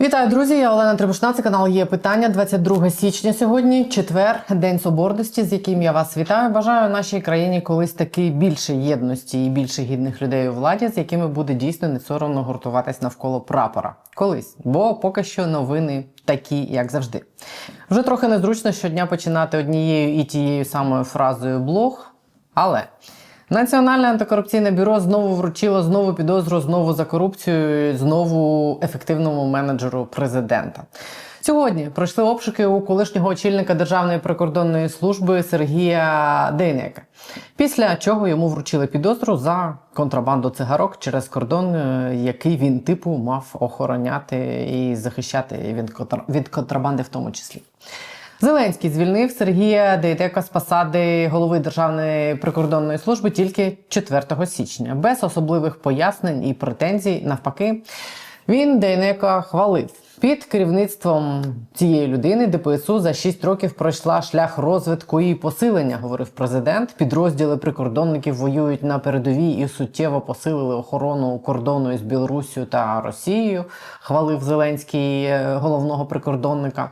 Вітаю, друзі! Я Олена Трибушна. Це канал є питання. 22 січня сьогодні, четвер, день соборності, з яким я вас вітаю. Бажаю нашій країні колись таки більше єдності і більше гідних людей у владі, з якими буде дійсно не соромно гуртуватись навколо прапора. Колись, бо поки що новини такі, як завжди. Вже трохи незручно щодня починати однією і тією самою фразою блог, але. Національне антикорупційне бюро знову вручило знову підозру знову за корупцію, знову ефективному менеджеру президента. Сьогодні пройшли обшуки у колишнього очільника Державної прикордонної служби Сергія Дейнека, після чого йому вручили підозру за контрабанду цигарок через кордон, е, який він типу мав охороняти і захищати від контр- від контрабанди, в тому числі. Зеленський звільнив Сергія Дейдека з посади голови Державної прикордонної служби тільки 4 січня, без особливих пояснень і претензій. Навпаки, він Дейнека хвалив. Під керівництвом цієї людини ДПСУ за 6 років пройшла шлях розвитку і посилення, говорив президент. Підрозділи прикордонників воюють на передовій і суттєво посилили охорону кордону із Білоруссю та Росією. Хвалив Зеленський е, головного прикордонника.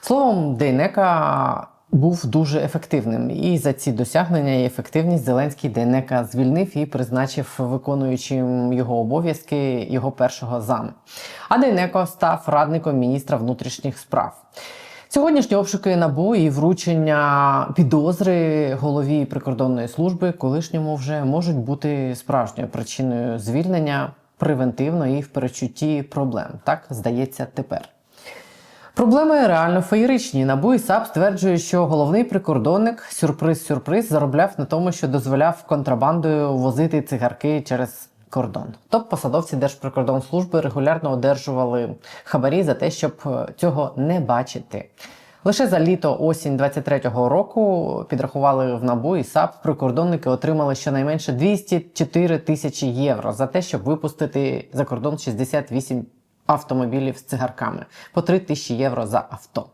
Словом, Дейнека був дуже ефективним, і за ці досягнення і ефективність Зеленський Дейнека звільнив і призначив виконуючим його обов'язки його першого зама. А Дейнеко став радником міністра внутрішніх справ. Сьогоднішні обшуки набу і вручення підозри голові прикордонної служби колишньому вже можуть бути справжньою причиною звільнення превентивно і в перечутті проблем. Так здається тепер. Проблеми реально феєричні. Набу і САП стверджують, що головний прикордонник сюрприз-сюрприз заробляв на тому, що дозволяв контрабандою возити цигарки через кордон. Топ-посадовці Держприкордонслужби регулярно одержували хабарі за те, щоб е, цього не бачити. Лише за літо осінь 23-го року підрахували в НАБУ і САП. Прикордонники отримали щонайменше 204 тисячі євро за те, щоб випустити за кордон 68 автомобілів з цигарками по 3 тисячі євро за авто.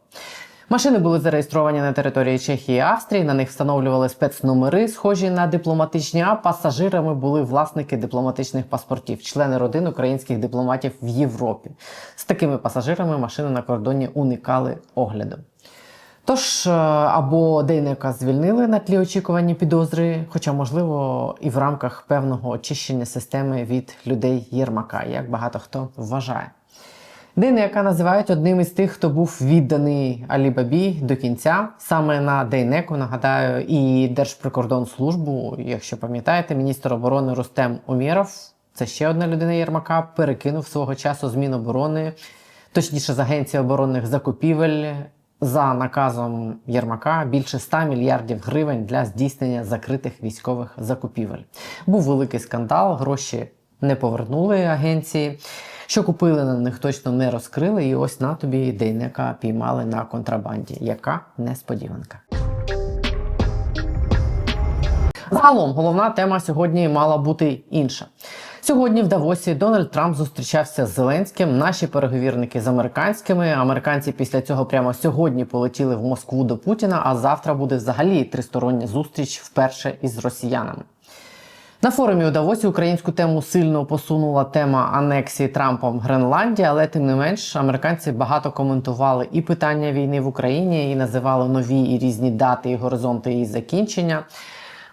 Машини були зареєстровані на території Чехії і Австрії. На них встановлювали спецномери, схожі на дипломатичні. А пасажирами були власники дипломатичних паспортів, члени родин українських дипломатів в Європі. З такими пасажирами машини на кордоні уникали огляду. Тож е, або Дейнека звільнили на тлі очікувані підозри, хоча, можливо, і в рамках певного очищення системи від людей Єрмака, як багато хто вважає. Дейнека називають одним із тих, хто був відданий Алібабі до кінця. Саме на Дейнеку нагадаю і Держприкордонслужбу, якщо пам'ятаєте, міністр оборони Рустем Умєров, це ще одна людина Єрмака, перекинув свого часу з Міноборони, точніше з Агенції оборонних закупівель. За наказом Єрмака більше 100 мільярдів гривень для здійснення закритих військових закупівель. Був великий скандал, гроші не повернули агенції. Що купили на них точно не розкрили, і ось на тобі Дейнека піймали на контрабанді. Яка несподіванка. Загалом головна тема сьогодні мала бути інша. Сьогодні в Давосі Дональд Трамп зустрічався з Зеленським. Наші переговірники з американськими. Американці після цього прямо сьогодні полетіли в Москву до Путіна. А завтра буде взагалі тристороння зустріч вперше із росіянами. На форумі у Давосі українську тему сильно посунула тема анексії Трампом Гренландії, але тим не менш американці багато коментували і питання війни в Україні, і називали нові і різні дати і горизонти її закінчення.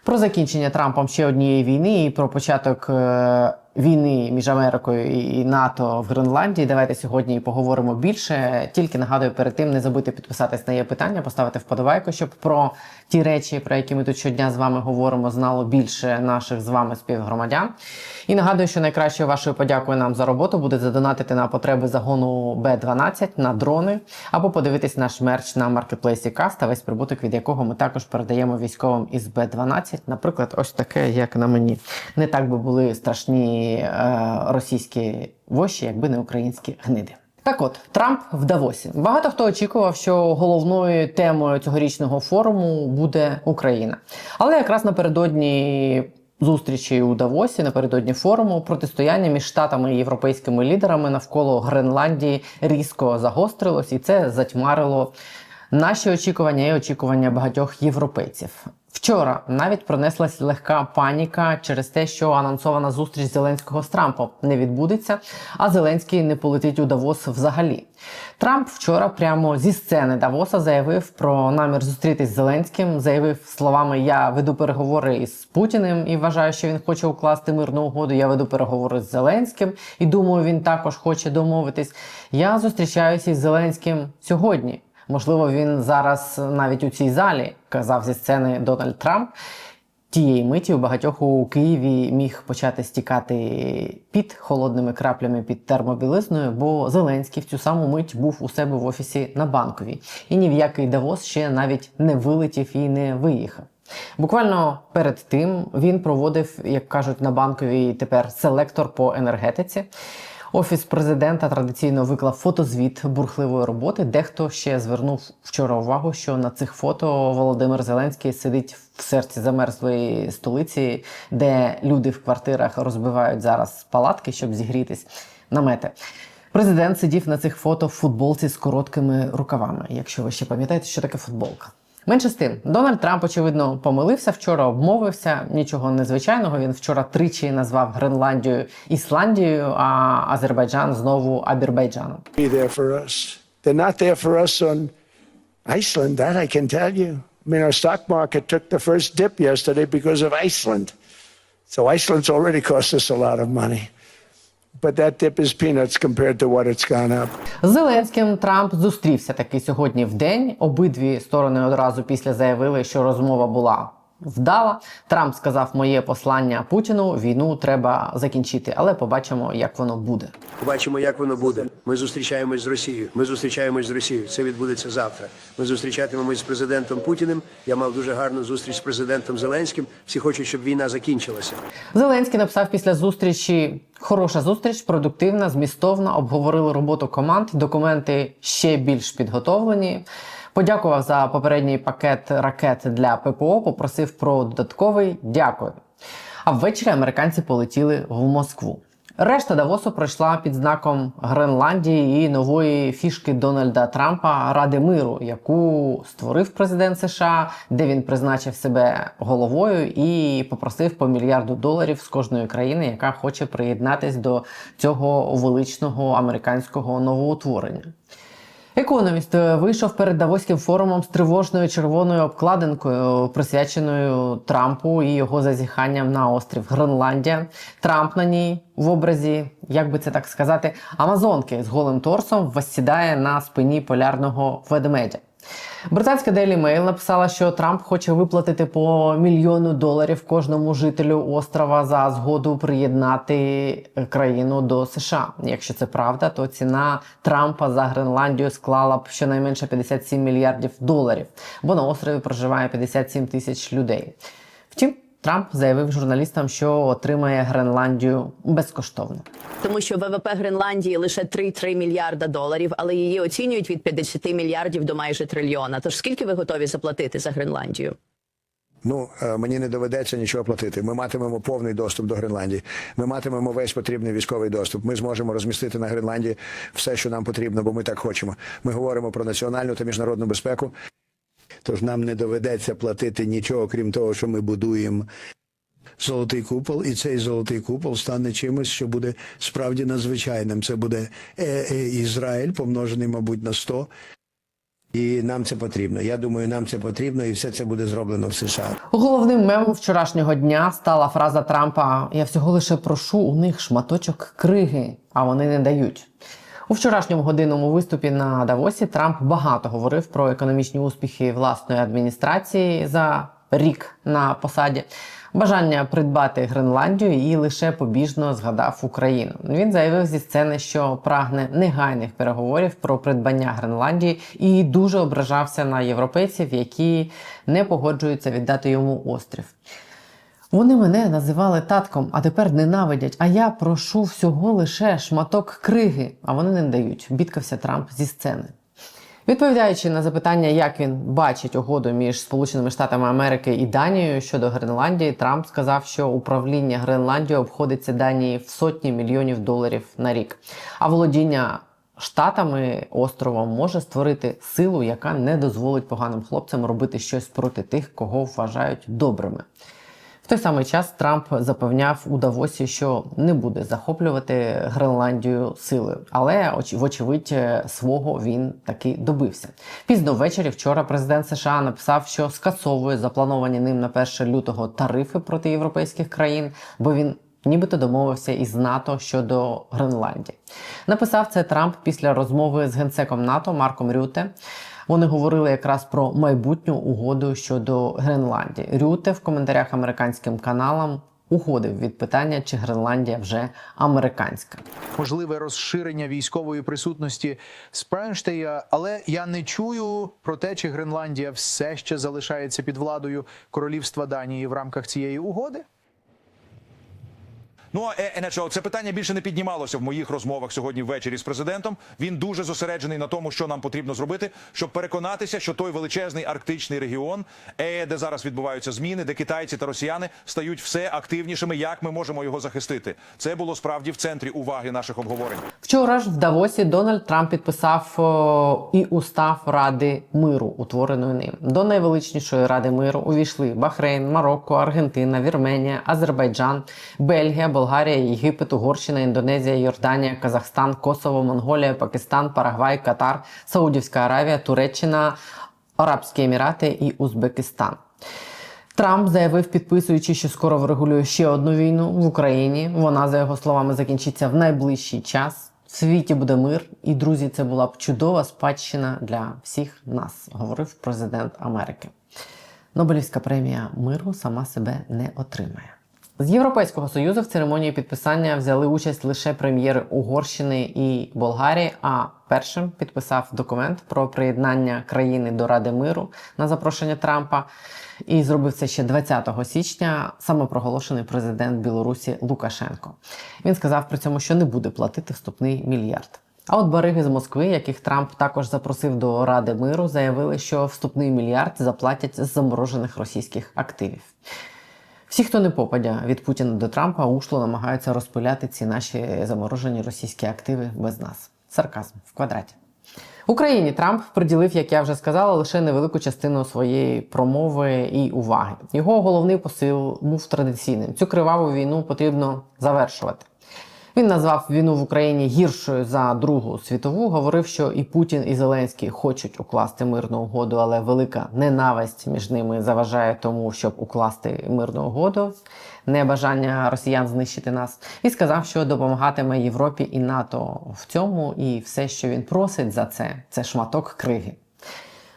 Про закінчення Трампом ще однієї війни і про початок е, війни між Америкою і НАТО в Гренландії. Давайте сьогодні поговоримо більше. Тільки нагадую, перед тим не забудьте підписатись на є питання, поставити вподобайку, щоб про ті речі, про які ми тут щодня з вами говоримо, знало більше наших з вами співгромадян. І нагадую, що найкращою вашою подякою нам за роботу буде задонатити на потреби загону Б12 на дрони або подивитись наш мерч на маркетплейсі Каста, весь прибуток від якого ми також передаємо військовим із Б12. Наприклад, ось таке, як на мені. Не так би були страшні е, російські воші, якби не українські гниди. Так от, Трамп в Давосі. Багато хто очікував, що головною темою цьогорічного форуму буде Україна. Але якраз напередодні зустрічі у Давосі, напередодні форуму, протистояння між штатами і європейськими лідерами навколо Гренландії різко загострилось, і це затьмарило наші очікування і очікування багатьох європейців. Вчора навіть пронеслась легка паніка через те, що анонсована зустріч Зеленського з Трампом не відбудеться, а Зеленський не полетить у Давос взагалі. Трамп вчора прямо зі сцени Давоса заявив про намір зустрітись з Зеленським. Заявив словами: Я веду переговори із Путіним і вважаю, що він хоче укласти мирну угоду. Я веду переговори з Зеленським і думаю, він також хоче домовитись. Я зустрічаюся із Зеленським сьогодні. Можливо, він зараз навіть у цій залі казав зі сцени Дональд Трамп. Тієї миті у багатьох у Києві міг почати стікати під холодними краплями під термобілизною, бо Зеленський в цю саму мить був у себе в офісі на банковій, і ні в який Давос ще навіть не вилетів і не виїхав. Буквально перед тим він проводив, як кажуть на банковій тепер селектор по енергетиці. Офіс президента традиційно виклав фотозвіт бурхливої роботи. Дехто ще звернув вчора увагу, що на цих фото Володимир Зеленський сидить в серці замерзлої столиці, де люди в квартирах розбивають зараз палатки, щоб зігрітись намети. Президент сидів на цих фото в футболці з короткими рукавами, якщо ви ще пам'ятаєте, що таке футболка. Менше з тим, Дональд Трамп, очевидно, помилився вчора, обмовився. Нічого незвичайного. Він вчора тричі назвав Гренландію Ісландією, а Азербайджан знову Абірбайджаном. Iceland, that I can tell you. I mean, our stock because of Iceland. So Iceland's already cost us a lot of money. But that dip is peanuts compared to what it's gone up. Зеленським Трамп зустрівся таки сьогодні в день. Обидві сторони одразу після заявили, що розмова була вдала. Трамп сказав: моє послання Путіну війну треба закінчити, але побачимо, як воно буде. Побачимо, як воно буде. Ми зустрічаємось з Росією. Ми зустрічаємось з Росією. Це відбудеться завтра. Ми зустрічатимемось з президентом Путіним. Я мав дуже гарну зустріч з президентом Зеленським. Всі хочуть, щоб війна закінчилася. Зеленський написав після зустрічі. Хороша зустріч, продуктивна, змістовна. Обговорили роботу команд. Документи ще більш підготовлені. Подякував за попередній пакет ракет для ППО. Попросив про додатковий дякую. А ввечері американці полетіли в Москву. Решта Давосу пройшла під знаком Гренландії і нової фішки Дональда Трампа Ради миру, яку створив президент США, де він призначив себе головою і попросив по мільярду доларів з кожної країни, яка хоче приєднатись до цього величного американського новоутворення. Економіст е, вийшов перед Давоським форумом з тривожною червоною обкладинкою, присвяченою Трампу і його зазіханням на острів Гренландія. Трамп на ній в образі, як би це так сказати, Амазонки з голим торсом восідає на спині полярного ведмедя. Британська Daily Mail написала, що Трамп хоче виплатити по мільйону доларів кожному жителю острова за згоду приєднати країну до США. Якщо це правда, то ціна Трампа за Гренландію склала б щонайменше 57 мільярдів доларів, бо на острові проживає 57 тисяч людей. Втім, Трамп заявив журналістам, що отримає Гренландію безкоштовно. тому що ВВП Гренландії лише 3-3 мільярда доларів, але її оцінюють від 50 мільярдів до майже трильйона. Тож скільки ви готові заплатити за Гренландію? Ну е, мені не доведеться нічого платити. Ми матимемо повний доступ до Гренландії. Ми матимемо весь потрібний військовий доступ. Ми зможемо розмістити на Гренландії все, що нам потрібно, бо ми так хочемо. Ми говоримо про національну та міжнародну безпеку. Тож нам не доведеться платити нічого, крім того, що ми будуємо золотий купол, і цей золотий купол стане чимось, що буде справді надзвичайним. Це буде е, е, Ізраїль, помножений, мабуть, на 100. І нам це потрібно. Я думаю, нам це потрібно, і все це буде зроблено в США. Головним мемом вчорашнього дня стала фраза Трампа: Я всього лише прошу у них шматочок криги, а вони не дають. У вчорашньому годинному виступі на Давосі Трамп багато говорив про економічні успіхи власної адміністрації за рік на посаді, бажання придбати Гренландію і лише побіжно згадав Україну. Він заявив зі сцени, що прагне негайних переговорів про придбання Гренландії і дуже ображався на європейців, які не погоджуються віддати йому острів. Вони мене називали татком, а тепер ненавидять. А я прошу всього лише шматок криги, а вони не дають. Бідкався Трамп зі сцени. Відповідаючи на запитання, як він бачить угоду між Сполученими Штатами Америки і Данією щодо Гренландії, Трамп сказав, що управління Гренландією обходиться Данії в сотні мільйонів доларів на рік, а володіння штатами островом може створити силу, яка не дозволить поганим хлопцям робити щось проти тих, кого вважають добрими. Той самий час Трамп запевняв у Давосі, що не буде захоплювати Гренландію силою, але вочевидь е, свого він таки добився. Пізно ввечері вчора президент США написав, що скасовує заплановані ним на 1 лютого тарифи проти європейських країн, бо він нібито домовився із НАТО щодо Гренландії. Написав це Трамп після розмови з генсеком НАТО Марком Рюте. Вони говорили якраз про майбутню угоду щодо Гренландії. Рюте в коментарях американським каналам уходив від питання, чи Гренландія вже американська. можливе розширення військової присутності Спренштея, але я не чую про те, чи Гренландія все ще залишається під владою королівства Данії в рамках цієї угоди. Ну а е, НХО, це питання більше не піднімалося в моїх розмовах сьогодні ввечері з президентом. Він дуже зосереджений на тому, що нам потрібно зробити, щоб переконатися, що той величезний арктичний регіон, е, де зараз відбуваються зміни, де китайці та росіяни стають все активнішими. Як ми можемо його захистити? Це було справді в центрі уваги наших обговорень. Вчора ж в Давосі Дональд Трамп підписав і устав Ради миру, утвореної ним. До найвеличнішої ради миру увійшли Бахрейн, Марокко, Аргентина, Вірменія, Азербайджан, Бельгія, Болгарія, Єгипет, Угорщина, Індонезія, Йорданія, Казахстан, Косово, Монголія, Пакистан, Парагвай, Катар, Саудівська Аравія, Туреччина, Арабські Емірати і Узбекистан. Трамп заявив, підписуючи, що скоро врегулює ще одну війну в Україні. Вона, за його словами, закінчиться в найближчий час. В світі буде мир, і друзі, це була б чудова спадщина для всіх нас, говорив президент Америки. Нобелівська премія миру сама себе не отримає. З Європейського союзу в церемонії підписання взяли участь лише прем'єри Угорщини і Болгарії. А першим підписав документ про приєднання країни до Ради миру на запрошення Трампа. І зробив це ще 20 січня самопроголошений президент Білорусі Лукашенко. Він сказав при цьому, що не буде платити вступний мільярд. А от бариги з Москви, яких Трамп також запросив до Ради миру, заявили, що вступний мільярд заплатять з заморожених російських активів. Всі, хто не попадя від Путіна до Трампа, ушло намагаються розпиляти ці наші заморожені російські активи без нас. Сарказм в квадраті. Україні Трамп приділив, як я вже сказала, лише невелику частину своєї промови і уваги. Його головний посил був традиційним: цю криваву війну потрібно завершувати. Він назвав війну в Україні гіршою за Другу світову. Говорив, що і Путін, і Зеленський хочуть укласти мирну угоду, але велика ненависть між ними заважає тому, щоб укласти мирну угоду, небажання росіян знищити нас. І сказав, що допомагатиме Європі і НАТО в цьому, і все, що він просить за це, це шматок криги.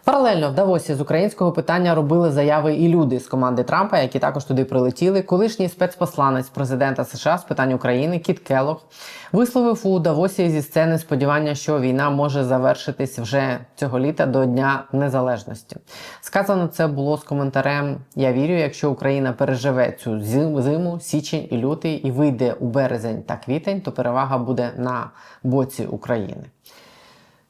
Паралельно в Давосі з українського питання робили заяви і люди з команди Трампа, які також туди прилетіли. Колишній спецпосланець президента США з питань України Кіт Келлог висловив у Давосі зі сцени сподівання, що війна може завершитись вже цього літа до Дня Незалежності. Сказано це було з коментарем: Я вірю, якщо Україна переживе цю зиму, січень і лютий і вийде у березень та квітень, то перевага буде на боці України.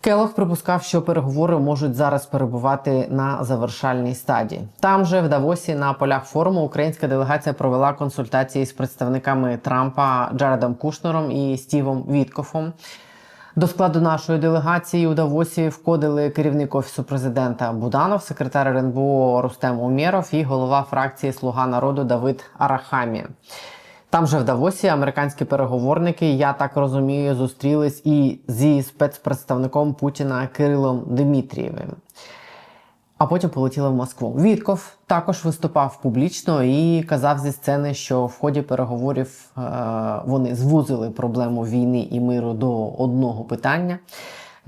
Келох припускав, що переговори можуть зараз перебувати на завершальній стадії. Там же в Давосі на полях форуму українська делегація провела консультації з представниками Трампа Джаредом Кушнером і Стівом Віткофом. До складу нашої делегації у Давосі входили керівник офісу президента Буданов, секретар РНБО Рустем Умєров і голова фракції Слуга народу Давид Арахамі. Там же в Давосі американські переговорники, я так розумію, зустрілись і зі спецпредставником Путіна Кирилом Дмитрієвим. А потім полетіли в Москву. Вітков також виступав публічно і казав зі сцени, що в ході переговорів е, вони звузили проблему війни і миру до одного питання.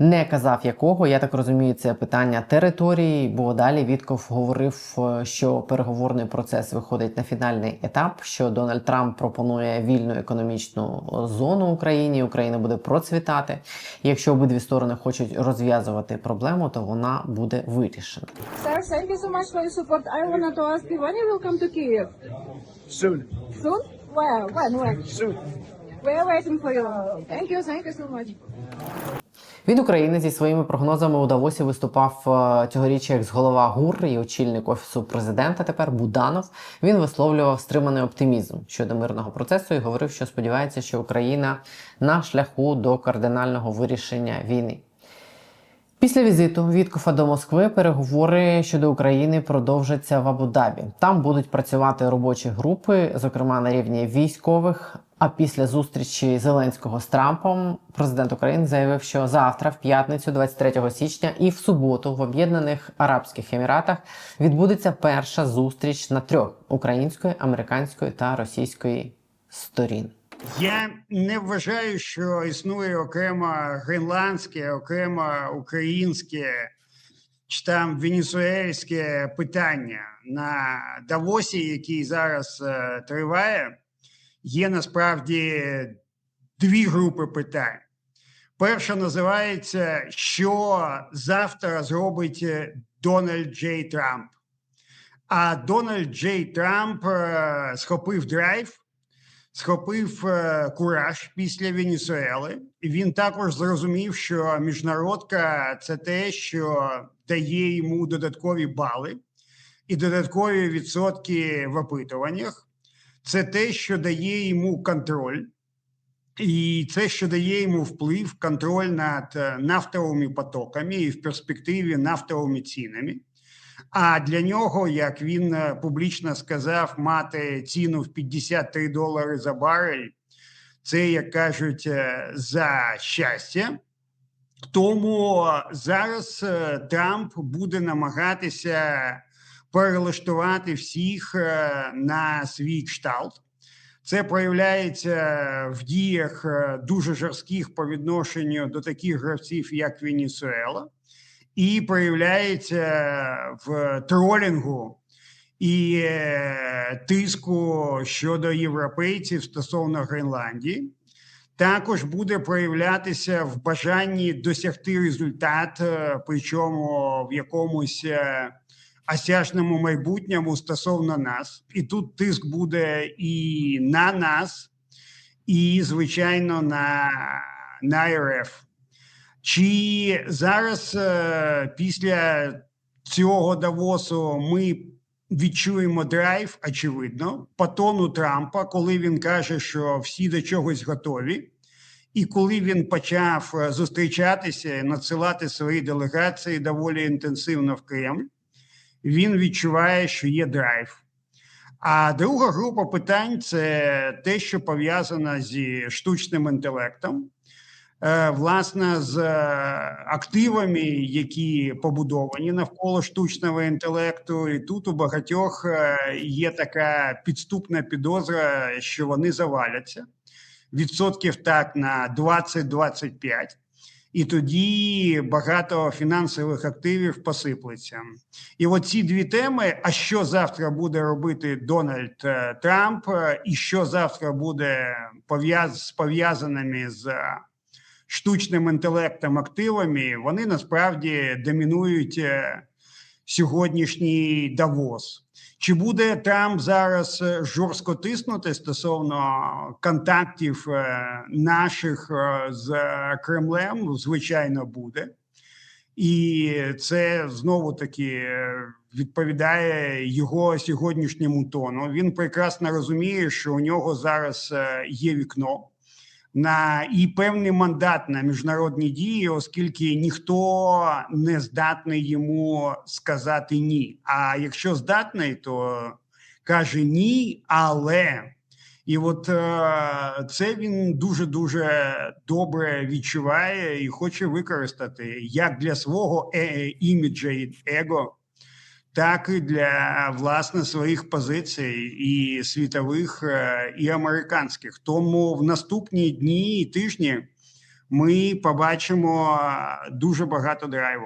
Не казав якого, я так розумію, це питання території, бо далі Вітков говорив, е, що переговорний процес виходить на фінальний етап, що Дональд Трамп пропонує вільну економічну зону Україні, Україна буде процвітати. І якщо обидві сторони хочуть розв'язувати проблему, то вона буде вирішена. Sir, thank you so much for your support. I wanted to ask you when you will come to Kiev? Soon. Soon? Where? When? When? Soon. We're waiting for you. Thank you. Thank you so much. Від України зі своїми прогнозами у Давосі виступав цьогоріч як з голова ГУР і очільник офісу президента. Тепер Буданов. Він висловлював стриманий оптимізм щодо мирного процесу і говорив, що сподівається, що Україна на шляху до кардинального вирішення війни. Після візиту Віткофа до Москви переговори щодо України продовжаться в Абу-Дабі. Там будуть працювати робочі групи, зокрема на рівні військових. А після зустрічі Зеленського з Трампом президент України заявив, що завтра, в п'ятницю, 23 січня, і в суботу в Об'єднаних Арабських Еміратах відбудеться перша зустріч на трьох української, американської та російської сторін. Я не вважаю, що існує окремо гренландське, окремо українське чи там венесуельське питання на Давосі, який зараз е, триває. Є насправді дві групи питань. Перша називається Що завтра зробить е, Дональд Джей Трамп. А Дональд Джей Трамп е, схопив драйв схопив е, кураж після Венесуели. Він також зрозумів, що міжнародка це те, що дає йому додаткові бали і додаткові відсотки в опитуваннях. Це те, що дає йому контроль, і це, що дає йому вплив, контроль над е, нафтовими потоками і в перспективі нафтовими цінами. А для нього, як він е, публічно сказав, мати ціну в 53 долари за барель, це, як кажуть, е, за щастя. Тому зараз е, Трамп буде намагатися перелаштувати всіх на свій кшталт. Це проявляється в діях дуже жорстких по відношенню до таких гравців, як Венесуела і проявляється в тролінгу і е, тиску щодо європейців стосовно Гренландії. Також буде проявлятися в бажанні досягти результат, е, причому в якомусь е, осяжному майбутньому стосовно нас. І тут тиск буде і на нас, і, звичайно, на, на РФ. Чи зараз е, після цього Давосу ми відчуємо драйв, очевидно, по тону Трампа, коли він каже, що всі до чогось готові, і коли він почав е, зустрічатися і надсилати свої делегації доволі інтенсивно в Кремль, він відчуває, що є драйв. А друга група питань це те, що пов'язано зі штучним інтелектом власне з е, активами, які побудовані навколо штучного інтелекту, і тут у багатьох е, є така підступна підозра, що вони заваляться відсотків так на 20-25. І тоді багато фінансових активів посиплеться. І от ці дві теми: а що завтра буде робити Дональд е, Трамп, е, і що завтра буде пов'яз з пов'язаними з штучним інтелектом активами, вони насправді домінують е, сьогоднішній Давос. Чи буде Трамп зараз е, жорстко тиснути стосовно контактів е, наших з Кремлем? Звичайно, буде. І це знову таки відповідає його сьогоднішньому тону. Він прекрасно розуміє, що у нього зараз є вікно на і певний мандат на міжнародні дії, оскільки ніхто не здатний йому сказати ні. А якщо здатний, то каже ні, але. І от е, це він дуже дуже добре відчуває і хоче використати як для свого е- іміджа і его, так і для власне своїх позицій і світових, е, і американських. Тому в наступні дні і тижні ми побачимо е, дуже багато драйву.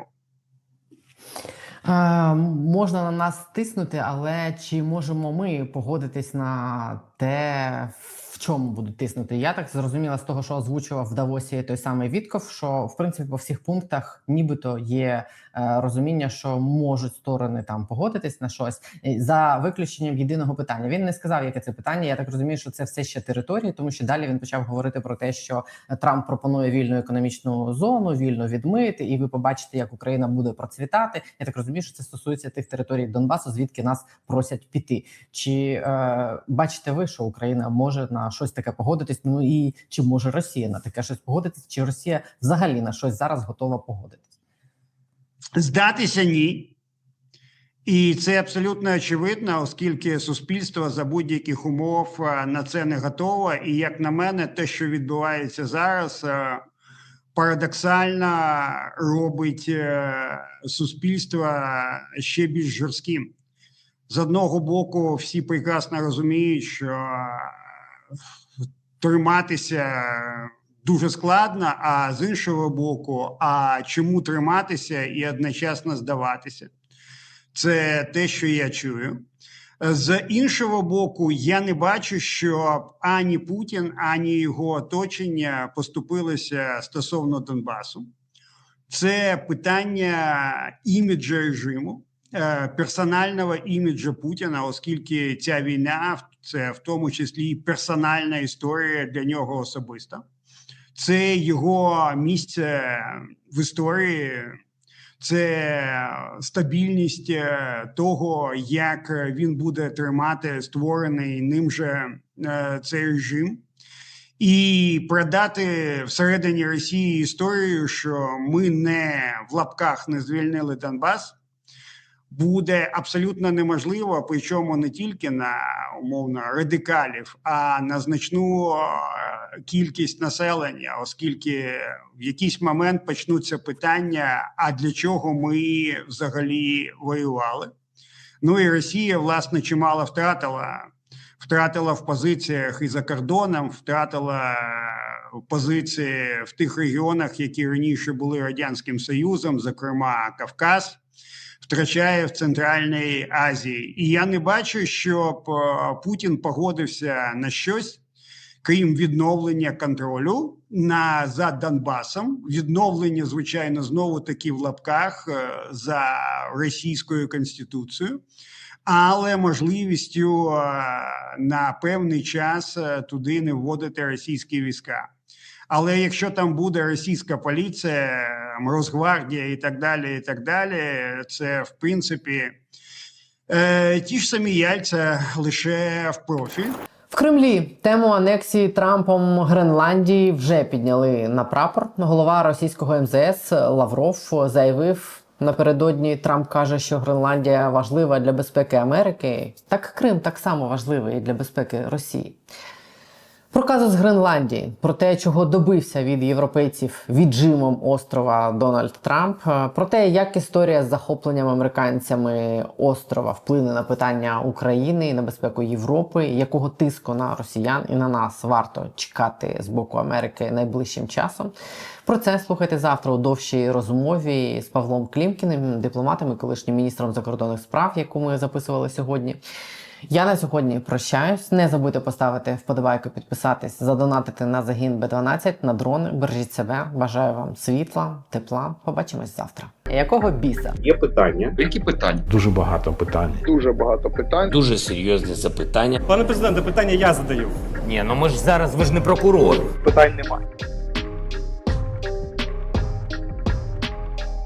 Е, можна на нас тиснути, але чи можемо ми погодитись на те, в чому будуть тиснути? Я так зрозуміла з того, що озвучував в Давосі той самий Вітков, що в принципі по всіх пунктах нібито є розуміння, що можуть сторони там погодитись на щось е, за виключенням єдиного питання. Він не сказав, яке це питання. Я так розумію, що це все ще території, тому що далі він почав говорити про те, що Трамп пропонує вільну економічну зону, вільно відмити, і ви побачите, як Україна буде процвітати. Я так розумію, що це стосується тих територій Донбасу, звідки нас просять піти. Чи е, бачите ви, що Україна може на щось таке погодитись? Ну і чи може Росія на таке щось погодитись? Чи Росія взагалі на щось зараз готова погодитись? Здатися ні. І це абсолютно очевидно, оскільки суспільство за будь-яких умов е, на це не готове. І як на мене, те, що відбувається зараз, е, парадоксально робить е, суспільство ще більш жорстким. З одного боку, всі прекрасно розуміють, що триматися дуже складно, а з іншого боку, а чому триматися і одночасно здаватися? Це те, що я чую. З іншого боку, я не бачу, що ані Путін, ані його оточення поступилися стосовно Донбасу. Це питання іміджу режиму, е, персонального іміджу Путіна, оскільки ця війна це в тому числі і персональна історія для нього особисто. Це його місце в історії, це стабільність е, того, як він буде тримати створений ним же е, цей режим. І продати всередині Росії історію, що ми не в лапках не звільнили Донбас, буде абсолютно неможливо, причому не тільки на умовно радикалів, а на значну е, кількість населення, оскільки в якийсь момент почнуться питання: а для чого ми взагалі воювали? Ну і Росія, власне, чимало втратила. Втратила в позиціях і за кордоном, втратила позиції в тих регіонах, які раніше були радянським союзом, зокрема Кавказ, втрачає в Центральній Азії. І я не бачу, щоб е, Путін погодився на щось, крім відновлення контролю на за Донбасом, відновлення, звичайно, знову таки в лапках е, за російською конституцією. Але можливістю е, на певний час туди не вводити російські війська. Але якщо там буде російська поліція, м, Росгвардія і так далі, і так далі, це в принципі е, ті ж самі яйця лише в профіль. В Кремлі тему анексії Трампом Гренландії вже підняли на прапор. Голова російського МЗС Лавров заявив. Напередодні Трамп каже, що Гренландія важлива для безпеки Америки. Так Крим так само важливий для безпеки Росії. Про казус Гренландії, про те, чого добився від європейців віджимом острова Дональд Трамп, е, про те, як історія з захопленням американцями острова вплине на питання України і на безпеку Європи, якого тиску на росіян і на нас варто чекати з боку Америки найближчим часом. Про це слухайте завтра у довшій розмові з Павлом Клімкіним, дипломатом і колишнім міністром закордонних справ, яку ми записували сьогодні. Я на сьогодні прощаюсь. Не забудьте поставити вподобайку, підписатись, задонатити на загін Б12 на дрони. Бережіть себе. Бажаю вам світла, тепла. Побачимось завтра. Якого біса? Є питання. Які питання? Дуже багато питань. Дуже багато питань. Дуже серйозне запитання. Пане президенте, питання я задаю. Ні, ну ми ж зараз ви ж не прокурор. Питань немає.